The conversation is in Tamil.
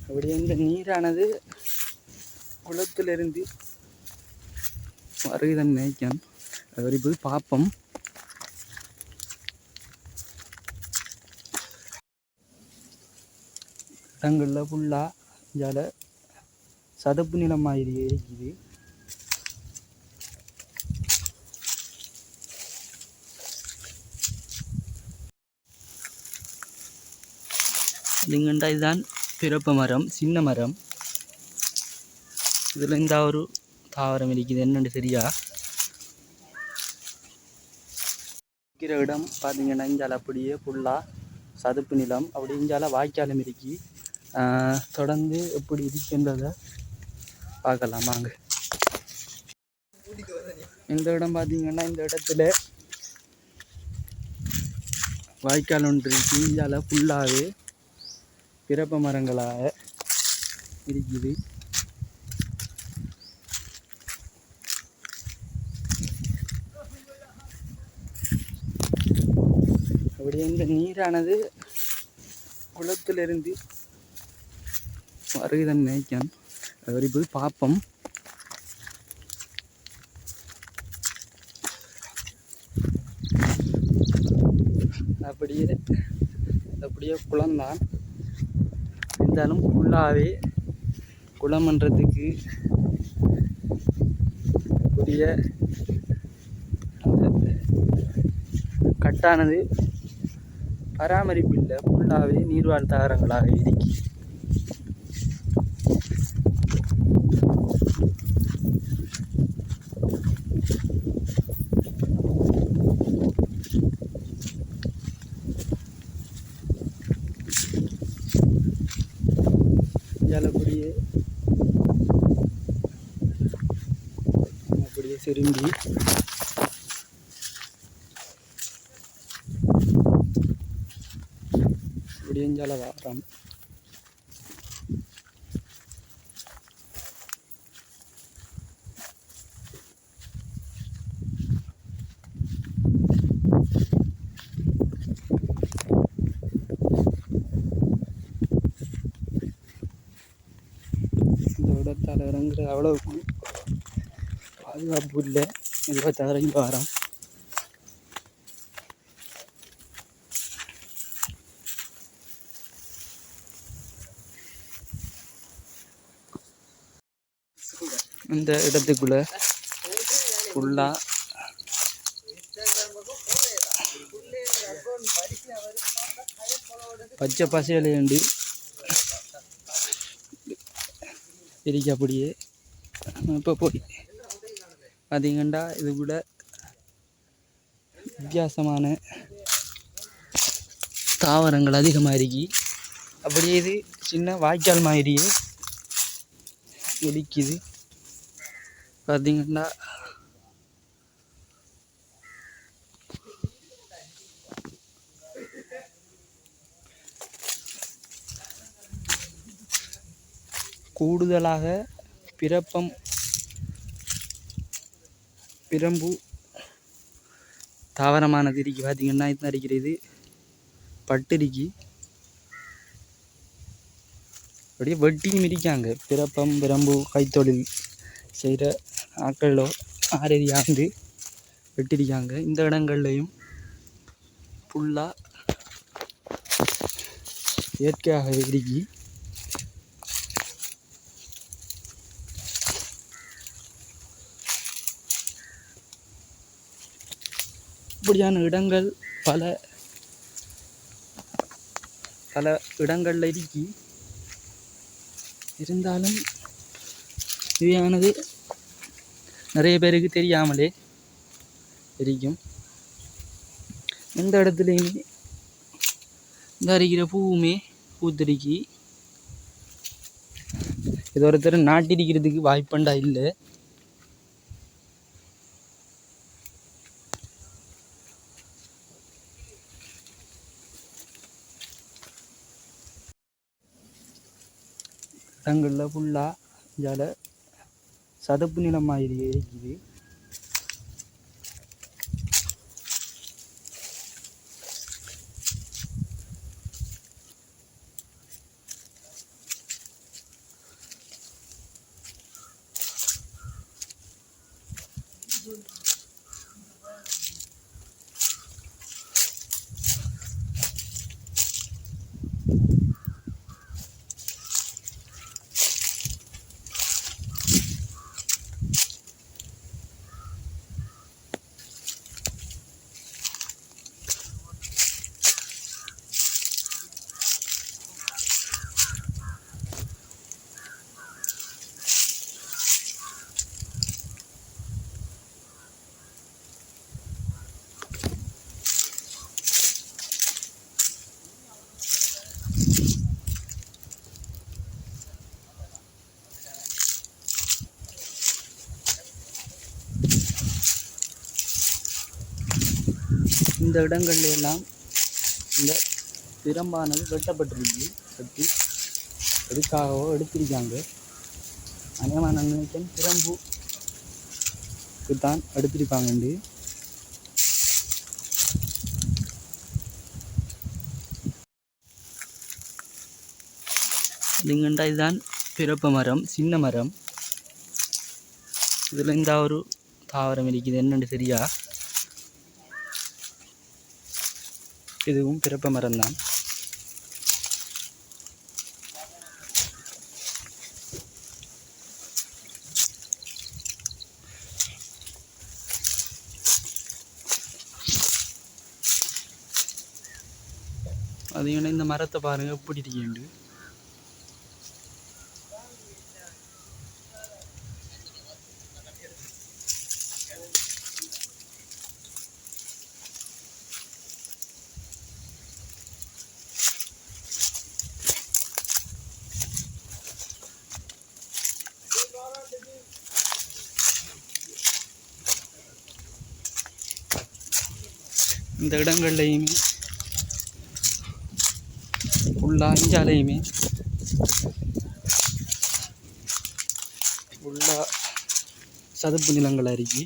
அப்படி இந்த நீரானது குளத்திலிருந்து வருகுதன் நினைக்கும் அது போய் பார்ப்போம். இடங்களில் ஃபுல்லாக இதால் சதுப்பு நிலம் மாதிரி இருக்குது இதுங்கண்டா இதுதான் பிறப்பு மரம் சின்ன மரம். இதில் இந்த ஒரு தாவரம் இருக்குது. என்னென்னு சரியா இருக்கிற இடம் பார்த்தீங்கன்னா இஞ்சால் அப்படியே ஃபுல்லாக சதுப்பு நிலம். அப்படி இஞ்சால வாய்க்காலம் இருக்கி. தொடர்ந்து எப்படி இருக்குன்றதை பார்க்கலாம். வாங்க. இந்த இடம் பார்த்தீங்கன்னா இந்த இடத்துல வாய்க்கால் ஒன்று இருக்கு. இஞ்சால ஃபுல்லாகவே பிறப்ப மரங்களாக இருக்குது. அப்படியே இந்த நீரானது குளத்திலிருந்து வருகுதன் நினைக்கும் அது போய் பார்ப்போம். அப்படியே அப்படியே குளம்தான். இருந்தாலும் ஃபுல்லாகவே குளமன்றத்துக்கு உரிய அந்த கட்டானது பராமரிப்பு இல்லை ஃபுல்லாகவே நீர்வாழ் தாவரங்களாக இருக்கு இதால அப்படியே அப்படியே செரும்பி அப்படியே இஞ்சால வாரம் இந்த இடத்தால் இறங்குற அவ்வளவு பாதுகாப்பு இல்லை. இதுவாக தரையும் வரோம். இந்த இடத்துக்குள்ள ஃபுல்லாக பச்சை பசையிலேண்டு இருக்கு அப்படியே இப்போ போய். பார்த்தீங்கன்னா இது கூட வித்தியாசமான தாவரங்கள் அதிகமாக இருக்கு அப்படியே இது சின்ன வாய்க்கால் மாதிரியே ஒலிக்குது. பார்த்தீங்கன்னா கூடுதலாக பிறப்பம் பிரம்பு தாவரமானது இருக்கு பார்த்தீங்கன்னா இது? இருக்கிறது பட்டிருக்கி அப்படியே வெட்டியும் இருக்காங்க பிறப்பம் பிரம்பு கைத்தொழில் செய்கிற ஆட்களோ ஆண்டு வெட்டிருக்காங்க இந்த இடங்கள்லையும் ஃபுல்லாக இயற்கையாக இருக்கி இப்படியான இடங்கள் பல. பல இடங்களில் இருக்கி இருந்தாலும் இவையானது நிறைய பேருக்கு தெரியாமலே இருக்கும் எந்த இடத்துலையுமே இந்த அரிக்கிற பூவுமே பூத்திருக்கி இது ஒருத்தர் நாட்டிருக்கிறதுக்கு வாய்ப்பண்டா இல்லை. இடங்களில் ஃபுல்லாக இதால் சதுப்பு நிலம் இருக்குது இந்த இடங்கள்ல எல்லாம் இந்த பிரம்பானது வெட்டப்பட்டிருக்கு. வெட்டி எதுக்காகவோ எடுத்திருக்காங்க. அநேகமாக நான் நினைக்கிறேன் பிரம்புக்கு தான் எடுத்திருப்பாங்கண்டு லிங்கண்டா இதுதான் பிறப்பு மரம் சின்ன மரம். இதில் இந்த ஒரு தாவரம் இருக்குது. என்னென்னு சரியா இதுவும் பிறப்பு மரம் தான் அதையும் இந்த மரத்தை பாருங்க எப்படி இந்த இடங்கள்லையுமே ஃபுல்லாக இஞ்சாலையுமே ஃபுல்லாக சதுப்பு நிலங்கள் அருகி